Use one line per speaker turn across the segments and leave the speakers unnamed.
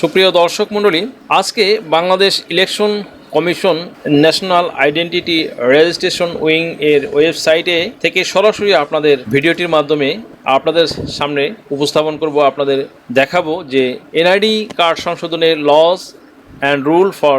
সুপ্রিয় দর্শক মণ্ডলী, আজকে Bangladesh election commission national identity registration wing এর ওয়েবসাইটে থেকে সরাসরি আপনাদের ভিডিওটির মাধ্যমে আপনাদের সামনে উপস্থাপন করব, আপনাদের দেখাবো যে এনআইডি কার্ড সংশোধনের laws and rule for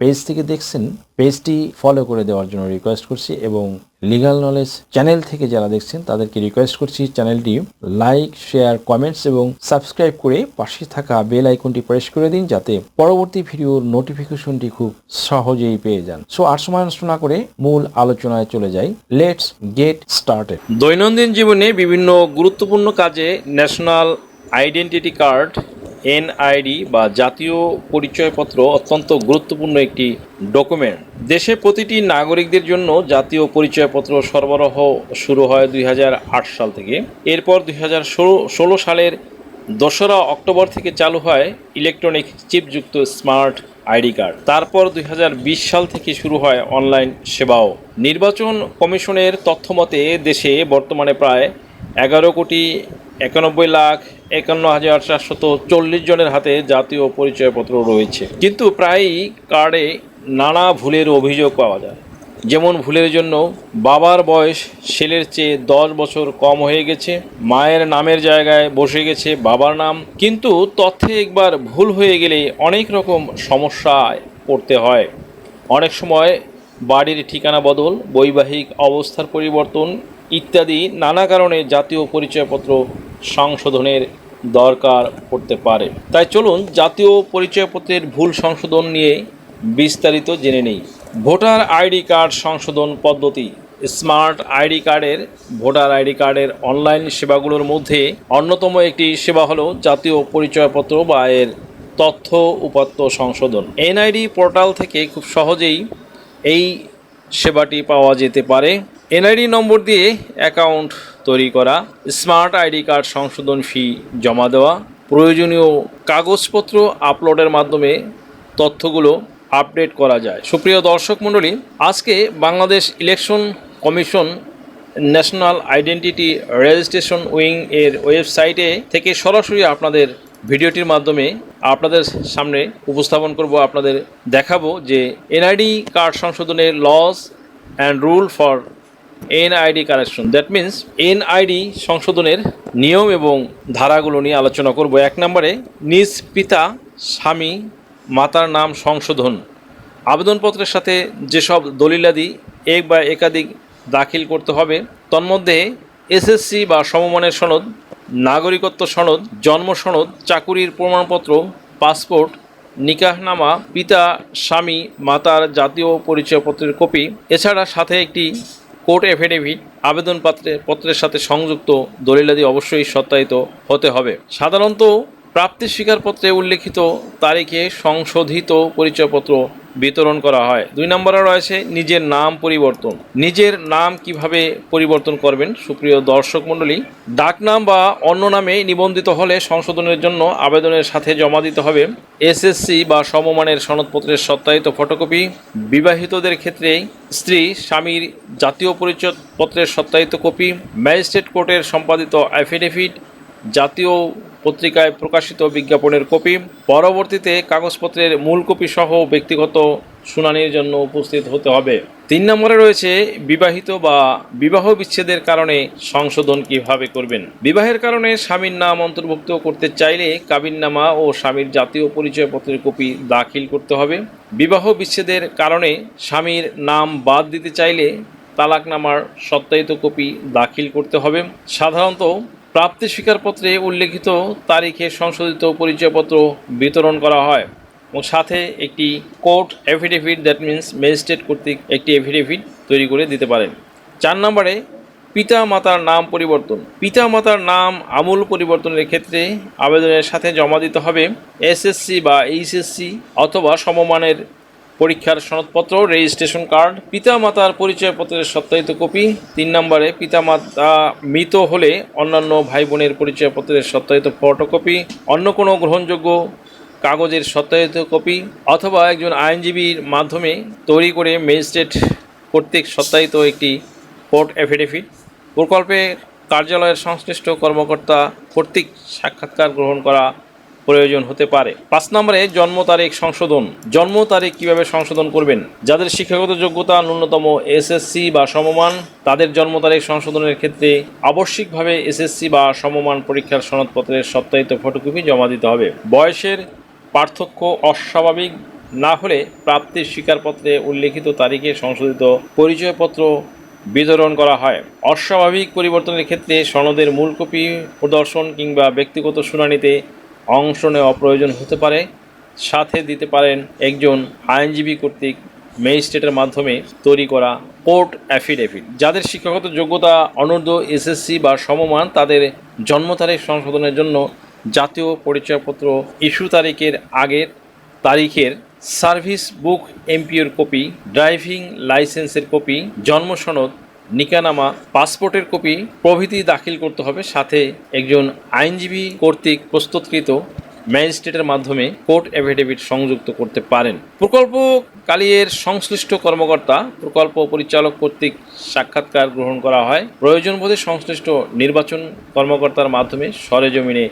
page থেকে দেখছেন পেজটি ফলো করে দেওয়ার জন্য রিকোয়েস্ট করছি এবং লিগাল নলেজ চ্যানেল থেকে যারা দেখছেন, তাদেরকে রিকোয়েস্ট করছি চ্যানেলটি লাইক শেয়ার কমেন্টস এবং সাবস্ক্রাইব করে পাশে থাকা বেল আইকনটি প্রেস করে দিন যাতে পরবর্তী ভিডিওর নোটিফিকেশনটি খুব সহজেই পেয়ে যান। সো আর সময় নষ্ট না করে মূল আলোচনায় চলে যাই। লেটস গেট স্টার্টেড
দৈনন্দিন জীবনে বিভিন্ন গুরুত্বপূর্ণ কাজে ন্যাশনাল আইডেন্টিটি কার্ড এনআইডি বা জাতীয় পরিচয়পত্র অত্যন্ত গুরুত্বপূর্ণ একটি ডকুমেন্ট। দেশে প্রতিটি নাগরিকদের জন্য জাতীয় পরিচয়পত্র সরবরাহ শুরু হয় দুই হাজার আট সাল থেকে। এরপর দুই সালের দোসরা অক্টোবর থেকে চালু হয় ইলেকট্রনিক চিপযুক্ত স্মার্ট আইডি কার্ড। তারপর দুই হাজার বিশ সাল থেকে শুরু হয় অনলাইন সেবাও। নির্বাচন কমিশনের তথ্যমতে দেশে বর্তমানে প্রায় এগারো কোটি একানব্বই লাখ একান্ন হাজার চারশত চল্লিশ জনের হাতে জাতীয় পরিচয়পত্র রয়েছে। কিন্তু প্রায়ই কার্ডে নানা ভুলের অভিযোগ পাওয়া যায়। যেমন ভুলের জন্য বাবার বয়স ছেলের চেয়ে দশ বছর কম হয়ে গেছে, মায়ের নামের জায়গায় বসে গেছে বাবার নাম, কিন্তু তথ্যে একবার ভুল হয়ে গেলে অনেক রকম সমস্যায় পড়তে হয়। অনেক সময় বাড়ির ঠিকানা বদল, বৈবাহিক অবস্থার পরিবর্তন ইত্যাদি নানা কারণে জাতীয় পরিচয়পত্র সংশোধনের দরকার পড়তে পারে। তাই চলুন জাতীয় পরিচয়পত্রের ভুল সংশোধন নিয়ে বিস্তারিত জেনে নেই। ভোটার আইডি কার্ড সংশোধন পদ্ধতি। স্মার্ট আইডি কার্ডের, ভোটার আইডি কার্ডের অনলাইন সেবাগুলোর মধ্যে অন্যতম একটি সেবা হলো জাতীয় পরিচয়পত্র বা এর তথ্য উপাত্ত সংশোধন। এনআইডি পোর্টাল থেকে খুব সহজেই এই সেবাটি পাওয়া যেতে পারে। এনআইডি নম্বর দিয়ে অ্যাকাউন্ট তৈরি করা, স্মার্ট আইডি কার্ড সংশোধন ফি জমা দেওয়া, প্রয়োজনীয় কাগজপত্র আপলোডের মাধ্যমে তথ্যগুলো আপডেট করা যায়। সুপ্রিয় দর্শক মণ্ডলী, আজকে Bangladesh election commission national identity registration wing এর ওয়েবসাইটে থেকে সরাসরি আপনাদের ভিডিওটির মাধ্যমে আপনাদের সামনে উপস্থাপন করব, আপনাদের দেখাবো যে এনআইডি কার্ড সংশোধনের laws and rule for NID correction that means NID সংশোধনের নিয়ম এবং ধারাগুলো নিয়ে আলোচনা করব। এক নম্বরে, নিজ পিতা, স্বামী, মাতার নাম সংশোধন। আবেদনপত্রের সাথে যেসব দলিলাদি এক বা একাধিক দাখিল করতে হবে, তন্মধ্যে এসএসসি বা সমমানের সনদ, নাগরিকত্ব সনদ, জন্ম সনদ, চাকুরির প্রমাণপত্র, পাসপোর্ট, নিকাহনামা, পিতা, স্বামী, মাতার জাতীয় পরিচয়পত্রের কপি। এছাড়া সাথে একটি কোর্ট এফিডেভিট আবেদনপত্রে পত্রের সাথে সংযুক্ত দলিলাদি অবশ্যই সত্যায়িত হতে হবে। সাধারণত প্রাপ্তি স্বীকারপত্রে উল্লেখিত তারিখে সংশোধিত পরিচয়পত্র বিতরণ করা হয়। দুই নম্বরে রয়েছে নিজের নাম পরিবর্তন। নিজের নাম কীভাবে পরিবর্তন করবেন? সুপ্রিয় দর্শক মণ্ডলী, ডাকনাম বা অন্য নামে নিবন্ধিত হলে সংশোধনের জন্য আবেদনের সাথে জমা দিতে হবে এসএসসি বা সমমানের সনদপত্রের সত্যায়িত ফটোকপি। বিবাহিতদের ক্ষেত্রে স্ত্রী, স্বামীর জাতীয় পরিচয়পত্রের সত্যায়িত কপি। ম্যাজিস্ট্রেট কোর্টের সম্পাদিত অ্যাফিডেভিট জাতীয় পত্রিকায় প্রকাশিত বিজ্ঞাপনের কপি। পরবর্তীতে কাগজপত্রের মূল কপি সহ ব্যক্তিগত শুনানির জন্য উপস্থিত হতে হবে। তিন নম্বরে রয়েছে বিবাহিত বা বিবাহ বিচ্ছেদের কারণে সংশোধন কীভাবে করবেন? বিবাহের কারণে স্বামীর নাম অন্তর্ভুক্ত করতে চাইলে কাবিননামা ও স্বামীর জাতীয় পরিচয়পত্রের কপি দাখিল করতে হবে। বিবাহ বিচ্ছেদের কারণে স্বামীর নাম বাদ দিতে চাইলে তালাকনামার সত্যায়িত কপি দাখিল করতে হবে। সাধারণত প্রাপ্তি স্বীকারপত্রে উল্লেখিত তারিখে সংশোধিত পরিচয়পত্র বিতরণ করা হয় এবং সাথে একটি court affidavit that means magistrate কর্তৃক একটি এফিডেভিট তৈরি করে দিতে পারেন। চার নম্বরে পিতা মাতার নাম পরিবর্তন। পিতা মাতার নাম আমূল পরিবর্তনের ক্ষেত্রে আবেদনের সাথে জমা দিতে হবে এসএসসি বা এইচএসসি অথবা সমমানের পরীক্ষার সনদপত্র রেজিস্ট্রেশন কার্ড পিতা মাতার পরিচয়পত্রের সত্যায়িত কপি তিন নম্বরে পিতা মাতা হলে অন্যান্য ভাই বোনের পরিচয়পত্রের সত্যায়িত ফটোকপি অন্য কোনো গ্রহণযোগ্য কাগজের সত্যায়িত কপি অথবা একজন আইনজীবীর মাধ্যমে তৈরি করে ম্যাজিস্ট্রেট কর্তৃক সত্যায়িত একটি কোর্ট এফিডেভিট প্রকল্পে কার্যালয়ের সংশ্লিষ্ট কর্মকর্তা কর্তৃক সাক্ষাৎকার গ্রহণ করা প্রয়োজন হতে পারে। পাঁচ নম্বরে জন্ম তারিখ সংশোধন। জন্ম তারিখ কীভাবে সংশোধন করবেন? যাদের শিক্ষাগত যোগ্যতা ন্যূনতম এসএসসি বা সমমান, তাদের জন্ম তারিখ সংশোধনের ক্ষেত্রে আবশ্যিকভাবে এসএসসি বা সমমান পরীক্ষার সনদপত্রের সপ্তাহিত ফটোকপি জমা দিতে হবে। বয়সের পার্থক্য অস্বাভাবিক, না হলে প্রাপ্তির স্বীকারপত্রে উল্লেখিত তারিখে সংশোধিত পরিচয়পত্র বিতরণ করা হয়। অস্বাভাবিক পরিবর্তনের ক্ষেত্রে সনদের মূল কপি প্রদর্শন কিংবা ব্যক্তিগত শুনানিতে অংশ নেওয়া প্রয়োজন হতে পারে। সাথে দিতে পারেন একজন আইনজীবী কর্তৃক ম্যাজিস্ট্রেটের মাধ্যমে তৈরি করা কোর্ট অ্যাফিডেভিট। যাদের শিক্ষাগত যোগ্যতা, অনূর্ধ্ব এসএসসি বা সমমান, তাদের জন্ম তারিখ সংশোধনের জন্য জাতীয় পরিচয়পত্র ইস্যু তারিখের আগের তারিখের সার্ভিস বুক এমপিওর কপি, ড্রাইভিং লাইসেন্সের কপি, জন্ম সনদ নিকানামা পাসপোর্টের কপি প্রভৃতি দাখিল করতে হবে। সাথে একজন আইনজীবী কর্তৃক প্রস্তুতকৃত ম্যাজিস্ট্রেটের মাধ্যমে কোর্ট এফিডেভিট সংযুক্ত করতে পারেন। প্রকল্প কালিয়ের সংশ্লিষ্ট কর্মকর্তা, প্রকল্প পরিচালক কর্তৃক সাক্ষাৎকার গ্রহণ করা হয়। প্রয়োজন বোধে সংশ্লিষ্ট নির্বাচন কর্মকর্তার মাধ্যমে সরেজমিনে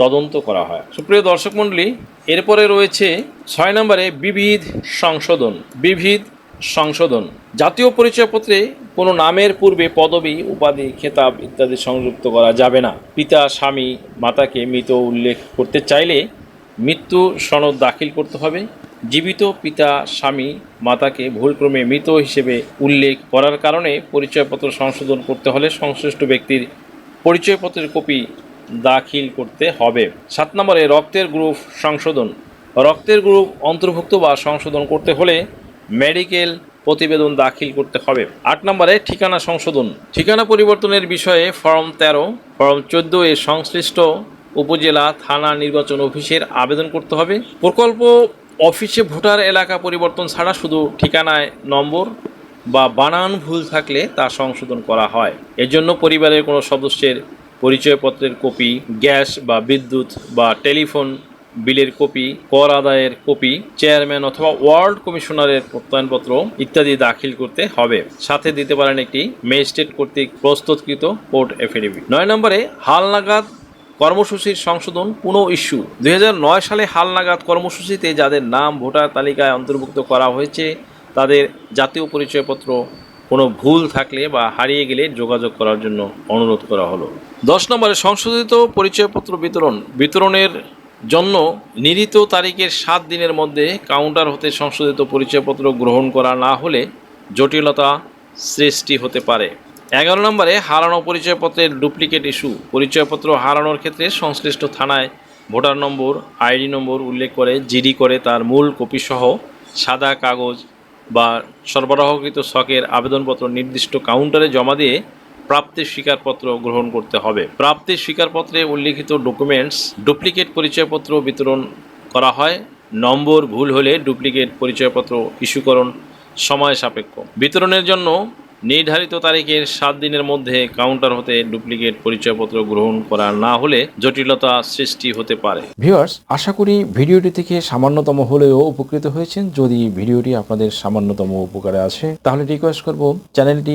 তদন্ত করা হয়। সুপ্রিয় দর্শক মণ্ডলী, এরপরে রয়েছে ছয় নম্বরে বিবিধ সংশোধন। বিবিধ সংশোধন। জাতীয় পরিচয়পত্রে কোনো নামের পূর্বে পদবি, উপাধি, খেতাব ইত্যাদি সংযুক্ত করা যাবে না। পিতা, স্বামী, মাতাকে মৃত উল্লেখ করতে চাইলে মৃত্যু সনদ দাখিল করতে হবে। জীবিত পিতা, স্বামী, মাতাকে ভুলক্রমে মৃত হিসেবে উল্লেখ করার কারণে পরিচয়পত্র সংশোধন করতে হলে সংশ্লিষ্ট ব্যক্তির পরিচয়পত্রের কপি দাখিল করতে হবে। সাত নম্বরে রক্তের গ্রুপ সংশোধন। রক্তের গ্রুপ অন্তর্ভুক্ত বা সংশোধন করতে হলে মেডিকেল প্রতিবেদন দাখিল করতে হবে। আট নম্বরে ঠিকানা সংশোধন। ঠিকানা পরিবর্তনের বিষয়ে ফর্ম তেরো, ফর্ম চোদ্দ এর সংশ্লিষ্ট উপজেলা থানা নির্বাচন অফিসের আবেদন করতে হবে। প্রকল্প অফিসে ভোটার এলাকা পরিবর্তন ছাড়া শুধু ঠিকানায় নম্বর বা বানান ভুল থাকলে তা সংশোধন করা হয়। এজন্য পরিবারের কোনো সদস্যের পরিচয়পত্রের কপি, গ্যাস বা বিদ্যুৎ বা টেলিফোন বিলের কপি, কর আদায়ের কপি, চেয়ারম্যান অথবা ওয়ার্ল্ড কমিশনারের প্রত্যয়নপত্র ইত্যাদি দাখিল করতে হবে। সাথে দিতে পারেন একটি ম্যাজিস্ট্রেট কর্তৃক প্রস্তুতকৃত কোর্ট এফিডেভিট। নয় নম্বরে হালনাগাদ কর্মসূচির সংশোধন পুনঃ ইস্যু। দুই হাজার নয় সালে হালনাগাদ কর্মসূচিতে যাদের নাম, ভোটার তালিকায় অন্তর্ভুক্ত করা হয়েছে, তাদের জাতীয় পরিচয়পত্র কোনো ভুল থাকলে বা হারিয়ে গেলে যোগাযোগ করার জন্য অনুরোধ করা হলো। দশ নম্বরে, সংশোধিত পরিচয়পত্র বিতরণ। বিতরণের জন্য নির্ধারিত তারিখের সাত দিনের মধ্যে কাউন্টার হতে সংশোধিত পরিচয়পত্র গ্রহণ করা না হলে জটিলতা সৃষ্টি হতে পারে। এগারো নম্বরে হারানো পরিচয়পত্রের ডুপ্লিকেট ইস্যু। পরিচয়পত্র হারানোর ক্ষেত্রে সংশ্লিষ্ট থানায় ভোটার নম্বর, আইডি নম্বর উল্লেখ করে জিডি করে তার মূল কপিসহ সাদা কাগজ বা সরবরাহকৃত শখের আবেদনপত্র নির্দিষ্ট কাউন্টারে জমা দিয়ে প্রাপ্তির স্বীকারপত্র গ্রহণ করতে হবে। প্রাপ্তির স্বীকারপত্রে উল্লিখিত ডকুমেন্টস ডুপ্লিকেট পরিচয়পত্র বিতরণ করা হয়। নম্বর ভুল হলে ডুপ্লিকেট পরিচয়পত্র ইস্যুকরণ সময় সাপেক্ষ। বিতরণের জন্য নির্ধারিত তারিখের সাত দিনের মধ্যে কাউন্টার হতে ডুপ্লিকেট পরিচয়পত্র গ্রহণ করা না হলে জটিলতা সৃষ্টি হতে পারে।
ভিউয়ার্স আশা করি ভিডিওটি থেকে সামান্যতম হলেও উপকৃত হয়েছেন। যদি ভিডিওটি আপনাদের সামান্যতম উপকারে আসে, তাহলে রিকোয়েস্ট করব চ্যানেলটি